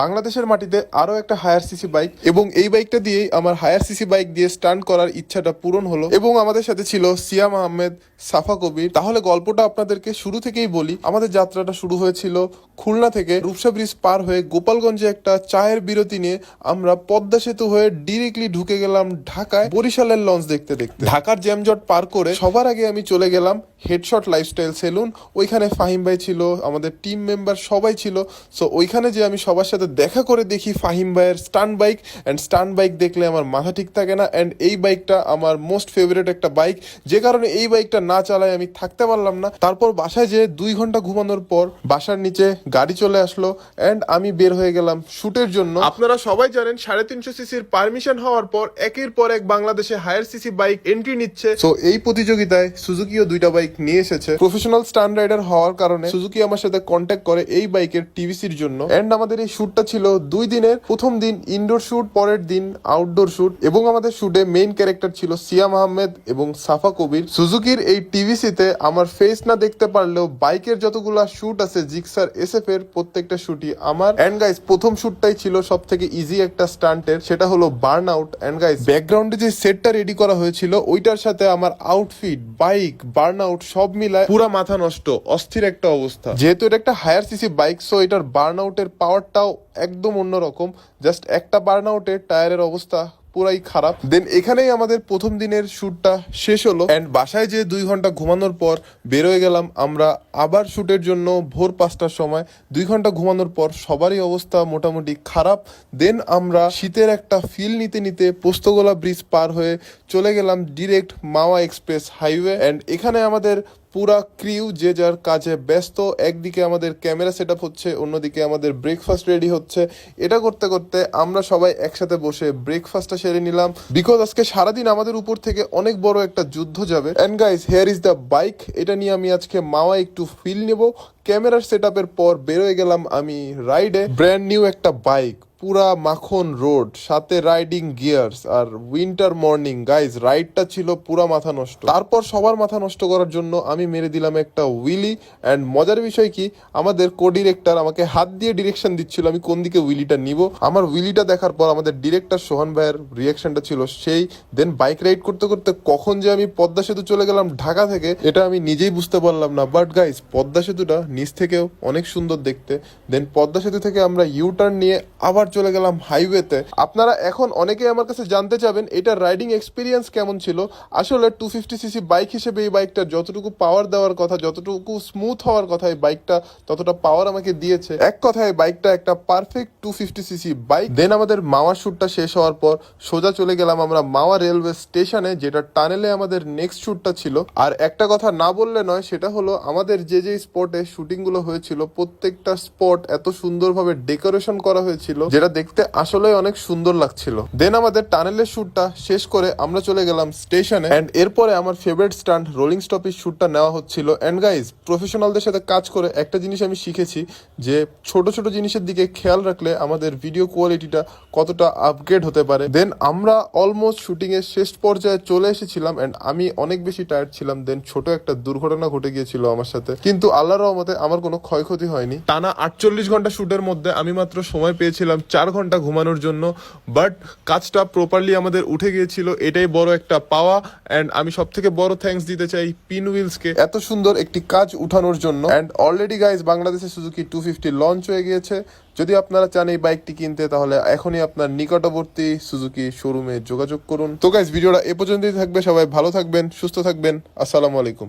বাংলাদেশের মাটিতে আরও একটা হায়ার সিসি বাইক এবং এই বাইকটা দিয়েই আমার হায়ার সিসি বাইক দিয়ে স্টান্ট করার ইচ্ছাটা পূরণ হলো এবং আমাদের সাথে ছিল সিয়াম আহমেদ, সাফা কবির। তাহলে গল্পটা আপনাদেরকে শুরু থেকেই বলি, আমাদের যাত্রাটা শুরু হয়েছিল খুলনা থেকে রূপসা ব্রিজ পার হয়ে গোপালগঞ্জে একটা চায়ের বিরতি নিয়ে আমরা পদ্মা সেতু হয়ে ডিরেক্টলি ঢুকে গেলাম ঢাকায় বরিশালের লঞ্চ দেখতে দেখতে। ঢাকার জ্যামজট পার করে সবার আগে আমি চলে গেলাম হেডশট লাইফস্টাইল সেলুন ওইখানে ফাহিম ভাই ছিল, আমাদের টিম মেম্বার সবাই ছিল। সো ওইখানে যে আমি সবার সাথে দেখা করে দেখি ফাহিম ভাইয়ের stunt bike and stunt bike দেখলে আমার মাথা ঠিক থাকে না। অ্যান্ড এই বাইকটা আমার মোস্ট ফেভারিট একটা বাইক যে কারণে এই বাইকটা না চালায় আমি থাকতে পারলাম না। তারপর বাসায় যে দুই ঘণ্টা ঘুমানোর পর বাসার নিচে গাড়ি চলে আসলো অ্যান্ড আমি বের হয়ে গেলাম শুটের জন্য। আপনারা সবাই জানেন সাড়ে তিনশো সিসির পারমিশন হওয়ার পর একের পর এক বাংলাদেশে হায়ার সিসি বাইক এন্ট্রি নিচ্ছে। তো এই প্রতিযোগিতায় সুজুকিও দুইটা বাইক নিয়ে এসেছে। প্রফেশনাল স্টান রাইডার হওয়ার কারণে সুজুকি আমার সাথে কন্ট্যাক্ট করে এই বাইকের টিভিসির জন্য। অ্যান্ড আমাদের এই শুটটা ছিল দুই দিনের। প্রথম দিন ইনডোর শুট পরের দিন আউটডোর শুট এবং আমাদের শুটে মেইন ক্যারেক্টার ছিল সিয়াম আহমেদ এবং সাফা কবির সুজুকির এই টিভিসিতে আমার ফেস না দেখতে পারলেও বাইকের যতগুলা শুট আছে জিক্সার এসএফ এর প্রত্যেকটা শুটই আমার। এন্ড গাইস প্রথম শুটটাই ছিল সব থেকে ইজি একটা স্টান্টের সেটা হলো বার্ন আউট এন্ড গাইস ব্যাকগ্রাউন্ডে যে সেটটা রেডি করা হয়েছিল, ওইটার সাথে আমার আউটফিট বাইক বার্ন আউট সব মিলায় পুরা মাথা নষ্ট, অস্থির একটা অবস্থা। যেহেতু এটা একটা হায়ার সিসি বাইক সো এটার বার্ন আউটের পাওয়ারটাও একদম অন্যরকম। জাস্ট একটা বার্ন আউটের টায়ারের অবস্থা পুরাই খারাপ। দেন এখানেই আমাদের প্রথম দিনের শুটটা শেষ হলো। এন্ড বাসায় যে দুই ঘণ্টা ঘুমানোর পর বেরোয় গেলাম আমরা আবার শুটের জন্য ভোর পাঁচটার সময়। দুই ঘণ্টা ঘুমানোর পর সবারই অবস্থা মোটামুটি খারাপ। দেন আমরা শীতের একটা ফিল নিতে নিতে পোস্তগোলা ব্রিজ পার হয়ে চলে গেলাম direct Mawa express highway and এখানে আমাদের পুরা ক্রিউ যে যার কাজে ব্যস্ত, একদিকে আমাদের ক্যামেরা সেট হচ্ছে, অন্যদিকে আমাদের ব্রেকফাস্ট রেডি হচ্ছে। এটা করতে করতে আমরা সবাই একসাথে বসে ব্রেকফাস্টটা সেরে নিলাম। বিকজ আজকে সারাদিন আমাদের উপর থেকে অনেক বড় একটা যুদ্ধ যাবে। And guys here is the bike এটা নিয়ে আমি আজকে মাওয়া একটু ফিল নেব। ক্যামেরার সেট পর বেরোয় গেলাম আমি রাইডে ব্র্যান্ড নিউ একটা বাইক পুরা মাখন রোড সাথে রাইডিং গিয়ার্স আর উইন্টার মর্নিং গাইজ রাইডটা ছিল পুরা মাথা নষ্ট। তারপর সবার মাথা নষ্ট করার জন্য আমি মেরে দিলাম একটা উইলি অ্যান্ড মজার বিষয় কি, আমাদের কো ডিরেক্টর আমাকে হাত দিয়ে ডিরেকশন দিচ্ছিল, আমি কোন দিকে উইলিটা নিব? আমার উইলিটা দেখার পর আমাদের ডিরেক্টর সোহান ভাইয়ের রিয়াকশনটা ছিল সেই। দেন বাইক রাইড করতে করতে কখন যে আমি পদ্মা সেতু চলে গেলাম ঢাকা থেকে, এটা আমি নিজেই বুঝতে পারলাম না। বাট গাইজ পদ্মা সেতুটা নিচ থেকেও অনেক সুন্দর দেখতে। দেন পদ্মা সেতু থেকে আমরা ইউ টার্ন নিয়ে আবার চলে গেলাম হাইওয়েতে আপনারা এখন অনেকেই আমার কাছে জানতে চাবেন, এটা রাইডিং এক্সপিরিয়েন্স কেমন ছিল? আসলে টু ফিফটি সিসি বাইক হিসেবে এই বাইকটা যতটুকু পাওয়ার দেওয়ার কথা, যতটুকু স্মুথ হওয়ার কথা, এই বাইকটা ততটা পাওয়ার আমাকে দিয়েছে। এক কথায় বাইকটা একটা perfect two fifty CC bike then আমাদের মাওয়া শুটটা শেষ হওয়ার পর সোজা চলে গেলাম আমরা মাওয়া রেলওয়ে স্টেশনে যেটা টানেলে আমাদের নেক্সট শ্যুটটা ছিল। আর একটা কথা না বললে নয়, সেটা হলো আমাদের যে যে স্পটে শুটিংগুলো হয়েছিল, প্রত্যেকটা স্পট এত সুন্দরভাবে ডেকোরেশন করা হয়েছিল, যেটা দেখতে আসলে অনেক সুন্দর লাগছিল। দেন আমাদের টানেলের শুটটা শেষ করে আমরা চলে গেলাম স্টেশনে এন্ড এরপরে আমার ফেভারিট স্টান্ট রোলিং স্টপের শুটটা নেওয়া হচ্ছিল। এন্ড গাইজ প্রফেশনালদের সাথে কাজ করে একটা জিনিস আমি শিখেছি, যে ছোট ছোট জিনিসের দিকে খেয়াল রাখলে আমাদের ভিডিও কোয়ালিটিটা কতটা আপগ্রেড হতে পারে। দেন আমরা অলমোস্ট শুটিং এর শেষ পর্যায়ে চলে এসেছিলাম এন্ড আমি অনেক বেশি টায়ার্ড ছিলাম দেন ছোট একটা দুর্ঘটনা ঘটে গিয়েছিল আমার সাথে। কিন্তু আল্লাহর রহমতে আমার কোনো ক্ষয়ক্ষতি হয়নি। টানা আটচল্লিশ ঘণ্টা শুটের মধ্যে আমি মাত্র সময় পেয়েছিলাম চার ঘণ্টা ঘুমানোর জন্য বাট কাজটা প্রপারলি আমাদের উঠে গিয়েছিল এটাই বড় একটা পাওয়া অ্যান্ড আমি সব থেকে বড় থ্যাঙ্কস দিতে চাই পিন কে। এত সুন্দর একটি কাজ উঠানোর জন্য অ্যান্ড অলরেডি গাইজ বাংলাদেশে সুজুকি টু ফিফটি লঞ্চ হয়ে গিয়েছে। যদি আপনারা চান এই বাইকটি কিনতে তাহলে এখনই আপনার নিকটবর্তী সুজুকি শোরুমে যোগাযোগ করুন। তো গাইজ ভিডিওটা এ পর্যন্তই থাকবে সবাই ভালো থাকবেন সুস্থ থাকবেন আসসালামু আলাইকুম।